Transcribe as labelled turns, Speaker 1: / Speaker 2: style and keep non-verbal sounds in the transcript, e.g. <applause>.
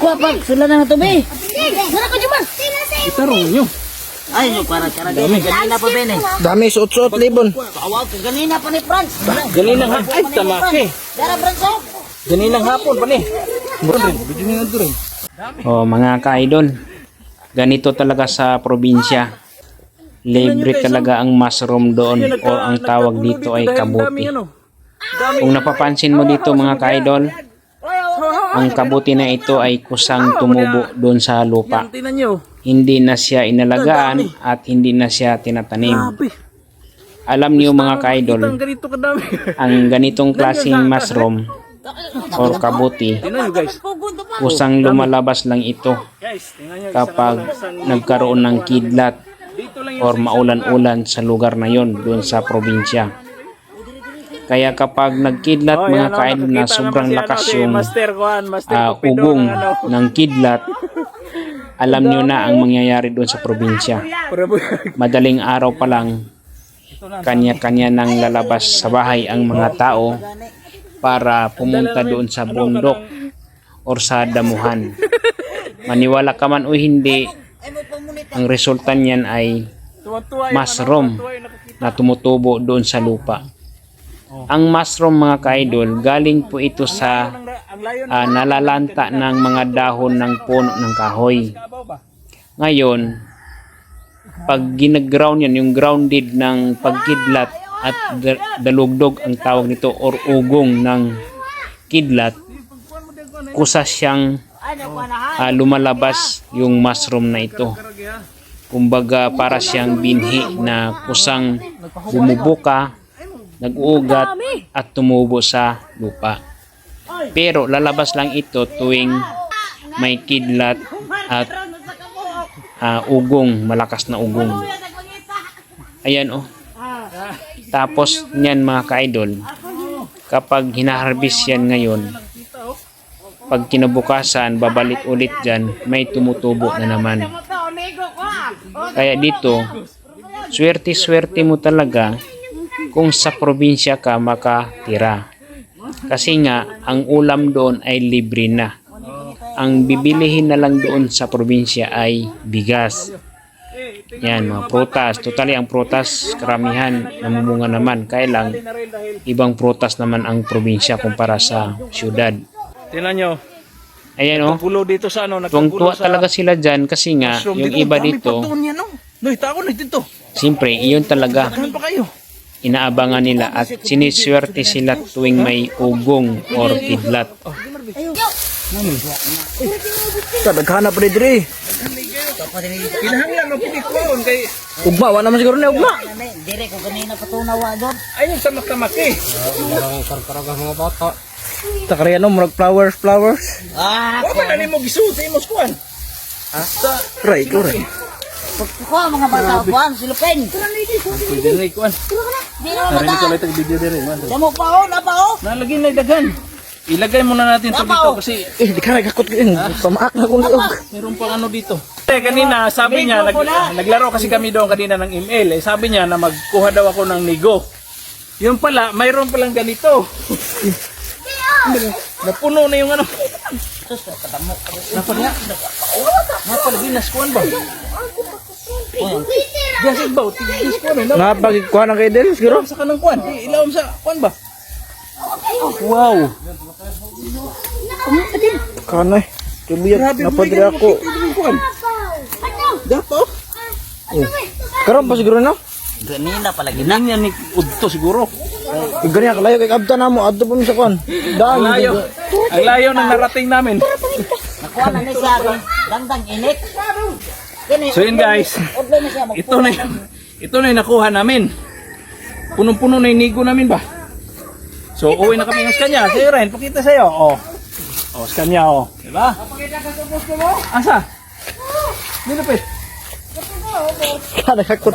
Speaker 1: Kuha pa, sila na ito, be. Nara ko dyan,
Speaker 2: Itarong nyo.
Speaker 1: Ay, yung para ka na gani. Ganina pa, Ben, eh.
Speaker 3: Dami suot-suot libon.
Speaker 1: Kawag ka, ganina pa ni Franz.
Speaker 2: Ganinang hapon. Ay, tamake.
Speaker 1: Dara, Franz, oh.
Speaker 2: Ganinang hapon pa ni. Bro, bigyan nyo na rin.
Speaker 4: O mga ka-idol, ganito talaga sa probinsya. Libre talaga ang mushroom doon o ang tawag dito ay kabuti. Kung napapansin mo dito mga ka-idol, ang kabuti na ito ay kusang tumubo doon sa lupa. Hindi na siya inalagaan at hindi na siya tinatanim. Alam niyo mga ka-idol, ang <laughs> ganitong klaseng mushroom or kabuti, kusang lumalabas lang ito kapag nagkaroon ng kidlat or maulan-ulan sa lugar na yon doon sa probinsya. Kaya kapag nagkidlat
Speaker 2: Oh,
Speaker 4: mga
Speaker 2: oh,
Speaker 4: kaidol na sobrang
Speaker 2: naman si,
Speaker 4: lakas
Speaker 2: ano, si
Speaker 4: yung
Speaker 2: Master Juan, Master
Speaker 4: ah,
Speaker 2: Cupido
Speaker 4: ugong
Speaker 2: ng ano.
Speaker 4: ng kidlat, alam nyo na ang mangyayari doon sa probinsya. Madaling araw pa lang, kanya-kanya nang lalabas sa bahay ang mga tao para pumunta doon sa bundok or sa damuhan. Maniwala ka man o hindi, ang resulta niyan ay mushroom
Speaker 2: ano,
Speaker 4: na tumutubo doon sa lupa. Ang mushroom mga kaidol, galing po ito sa ah, nalalanta ng mga dahon ng puno ng kahoy. Ngayon, pag ginag-ground yan, yung grounded ng pagkidlat at da- dalugdog ang tawag nito or ugong ng kidlat, kusa siyang ah, lumalabas yung mushroom na ito. Kumbaga para siyang binhi na kusang bumubuka, nag-uugat at tumubo sa lupa. Pero lalabas lang ito tuwing may kidlat at ah, ugong, malakas na ugong. Ayan oh. Tapos niyan mga ka-idol, kapag hinaharvest yan ngayon, pag kinabukasan, babalik ulit dyan, may tumutubo na naman. Kaya dito, swerte-swerte mo talaga kung sa probinsya ka makatira. Kasi nga, ang ulam doon ay libre na. Ang bibilihin na lang doon sa probinsya ay bigas. Yan, mga prutas. Totally, ang prutas, karamihan, namumunga naman. Kaya lang, ibang prutas naman ang probinsya kumpara sa syudad.
Speaker 2: Tingnan nyo.
Speaker 4: Ayan oh,
Speaker 2: Pulo dito sa ano.
Speaker 4: tuwang-tuwa
Speaker 2: nagkagulo
Speaker 4: talaga sila dyan kasi nga, yung iba dito.
Speaker 2: Noy, tako na dito.
Speaker 4: siyempre, iyon talaga
Speaker 2: Saan pa kayo?
Speaker 4: Inaabangan nila at siniswerte sila tuwing may ugong or kidlat.
Speaker 3: Kadaghanap pa diri.
Speaker 2: Kinahanglan mo pinikwaon kay
Speaker 3: Ugma wa naman siguro na ugma.
Speaker 1: Dire ko ganina patunawa doon.
Speaker 2: ayun sa makamaki.
Speaker 3: Ta kaya no murag flowers flowers.
Speaker 1: Ah,
Speaker 2: Wa man ani mo gisuot sa imong kuan.
Speaker 3: Right, right.
Speaker 1: Kuha mga bata, kuhan, silupin.
Speaker 2: Pwede na kuan.
Speaker 1: Di na mata.
Speaker 2: Ito video dire man.
Speaker 1: Damo pa, oh, napa, oh.
Speaker 2: Nalagay na. Ilagay muna natin to dito kasi
Speaker 3: Eh di ka nagakot kayo. Pamaak na kong liog.
Speaker 2: meron pang ano dito. Eh, kanina sabi niya, nag, naglaro kasi kami doon kanina ng email. Eh, sabi niya na magkuha daw ako ng nigo. Yun pala, mayroon palang ganito. Napuno na yung ano. Napala, napala, ginaskuan ba? Diyan ba? Ginaskuan eh.
Speaker 3: Nga pagkuha na kay Del siguro.
Speaker 2: Ilawom sa kanang kuan. Di, Ilawom sa kuan ba? Wow.
Speaker 3: Kanay. Kibuyat napadri ako.
Speaker 2: Kuan. Dapo.
Speaker 3: Karon pa siguro no.
Speaker 1: Ganina palagi.
Speaker 2: Ginanya ni Udto siguro.
Speaker 3: Igani ka layo kay kabta namo adto pa sa kon.
Speaker 2: Ang
Speaker 3: Daan.
Speaker 2: layo. Ang layo ng narating namin.
Speaker 1: Nakuha na ni siya, dangdang init.
Speaker 2: So yun guys. Ito na yung, ito na yung nakuha namin. Punong-puno na yung nigo namin ba? So, uwi na kami ng Skanya. Sa'yo rin, pakita sa'yo. Oh. Oh, Skanya, oh. Diba? Asa? Dito pa
Speaker 3: Ka nagakot.